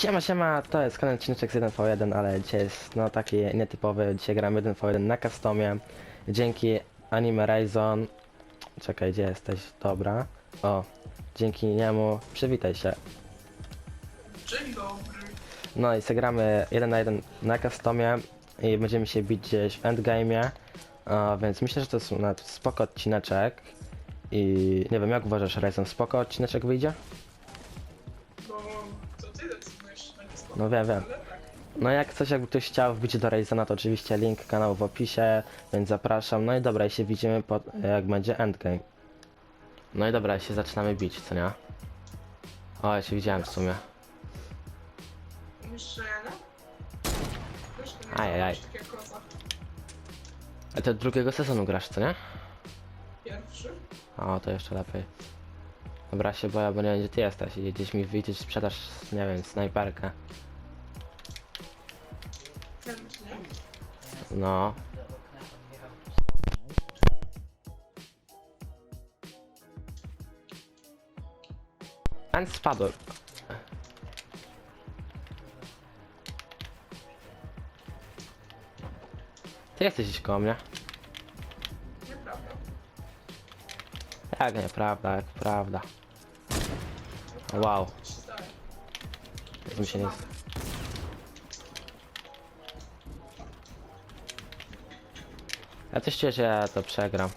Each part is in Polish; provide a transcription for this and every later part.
Siema, siema, to jest kolejny odcinek z 1v1, ale dzisiaj jest no taki nietypowy, dzisiaj gramy 1v1 na customie. Dzięki Anime Ryzon, czekaj, gdzie jesteś? Dobra, o, dzięki niemu, przywitaj się. Dzień dobry. No i zagramy 1 na 1 na customie i będziemy się bić gdzieś w endgame'ie, więc myślę, że to jest nawet spoko odcineczek. I nie wiem, jak uważasz, Ryzon, spoko odcineczek wyjdzie? No wiem, wiem. No jak coś, jakby ktoś chciał wbić do Ryzona, to oczywiście link kanału w opisie, więc zapraszam. No i dobra, i się widzimy jak będzie endgame. No i dobra, i się zaczynamy bić, co nie? O, ja się widziałem w sumie. Szajana? Wiesz, to Ajajaj. A drugiego sezonu grasz, co nie? Pierwszy? O, to jeszcze lepiej. Dobra, się boję, bo nie wiem gdzie ty jesteś i gdzieś mi wyjdziesz, sprzedasz, nie wiem, snajperkę. No. Ten spadł. Ty jesteś gdzieś koło mnie. Nieprawda. Jak nieprawda, jak prawda. Wow, to mi się nie... Ja coś czuję, że ja to przegram.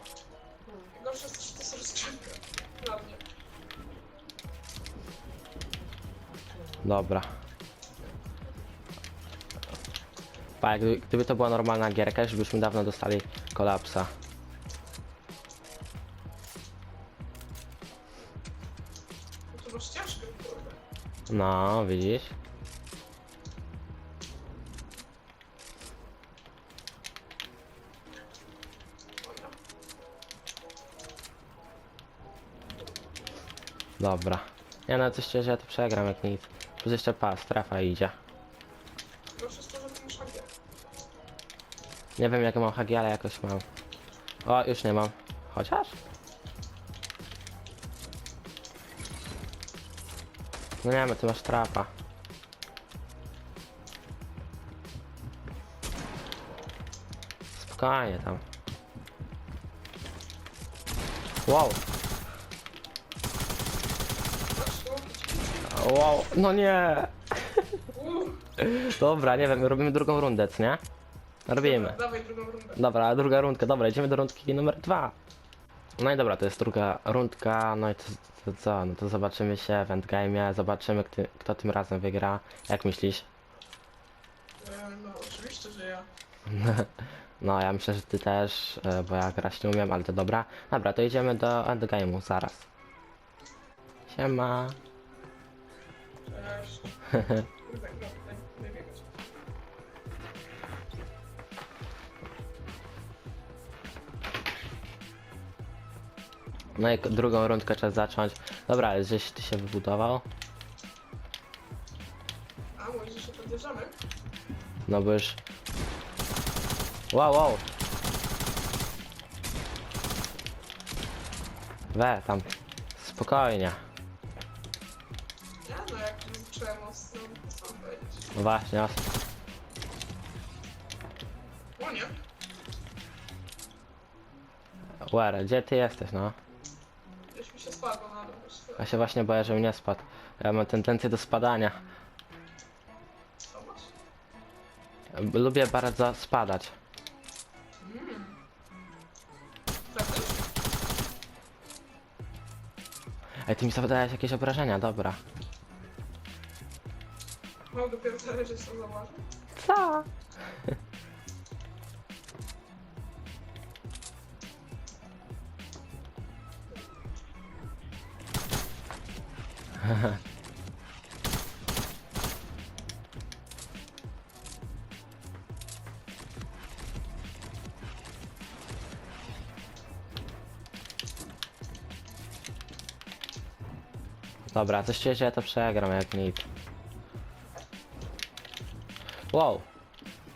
Gorsze jest to, że to jest rozgrzewka. Dla mnie. Dobra. Pa, jak gdyby, gdyby to była normalna gierka, już byśmy dawno dostali kolapsa. No masz kurde. No, widzisz? Dobra. Ja na coś czuję, że ja to przegram jak nic. Plus jeszcze pas, strefa idzie. Jest to, że masz. Nie wiem jak mam HG, ale jakoś mam. O, już nie mam. Chociaż? No nie wiem, ty masz trapa. Spokojnie tam. Wow, Masz łokieć. Wow, no nie. Dobra, nie wiem, robimy drugą rundę, co nie? Robimy. Dobra, Dawaj drugą rundę. Dobra, druga rundka, dobra, idziemy do rundki numer dwa. No i dobra, to jest druga rundka, no i to, to co, no to zobaczymy się w endgame'ie, zobaczymy kto, kto tym razem wygra, jak myślisz? E, no oczywiście, że ja. No ja myślę, że ty też, e, bo ja grać nie umiem, ale to dobra. Dobra, to idziemy do endgame'u, zaraz. Siema. Cześć. No, daj, daj biegać. No i drugą rundkę trzeba zacząć. Dobra, żeś ty się wybudował? A, mówisz, że się podjeżdżamy? No bo już... Wow, wow. We, tam. Spokojnie. Ja no, co powiedzieć? No właśnie, os- O nie. Where, gdzie ty jesteś, no? Gdzieś mi się spadło na dół. wiesz co? Ja się właśnie boję, żebym nie spadł. Ja mam tendencję do spadania. Co masz? Lubię bardzo spadać. Prawda? Ej, ty mi zadałeś jakieś obrażenia, dobra. Mam dopiero że są zauważył. Co? Dobra, coś czuję, że ja to przegram jak nic. Wow,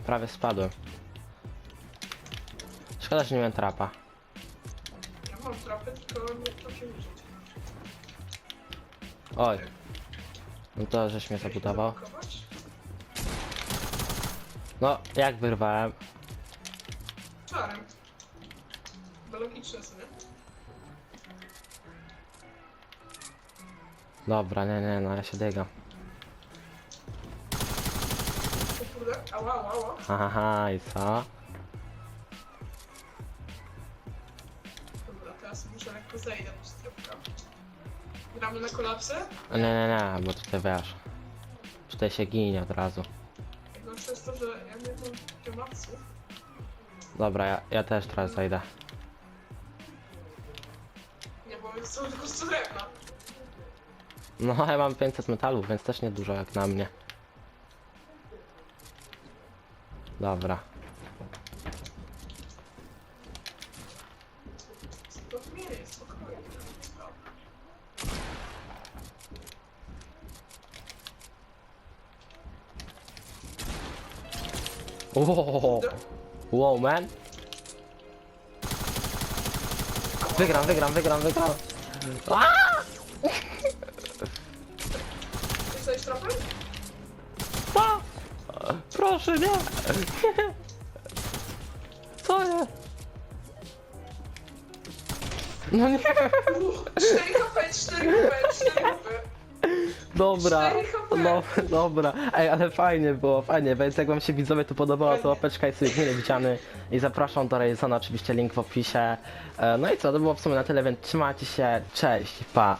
prawie spadłem. Szkoda, że nie miałem trapa. Ja mam trapy, tylko nie potrafię użyć. Oj, No to żeś mnie zabudował. No, jak wyrwałem? Czarem. Logiczne sobie. Dobra, nie, nie, no ja się dygam. Kurde, ała, ała, ała. Haha, i co? Dobra, teraz muszę lekko zejdę po strefka. Gramy na kolapsy? Nie, nie, nie, bo tutaj wiesz. Tutaj się ginie od razu. No przez to, że ja nie mam tematów. Dobra, ja, ja też teraz zejdę. Nie, bo jest tylko strefna. No, ja mam 500 metalów, więc też nie dużo jak na mnie. Dobra. Wow, wow man. Wygram, wygram, wygram, wygram. Aaa! Jesteś trafem? A! Proszę, nie! Co jest? No nie! 4 HP, 4 HP, 4 HP. Dobra, Cztery HP. no, dobra. Ej, ale fajnie było, fajnie, więc jak wam się widzowie tu podobało, to łapeczka jest sobie mile widziany i zapraszam do Rejzona, oczywiście link w opisie. E, No i co, to było w sumie na tyle, więc trzymajcie się, cześć, pa!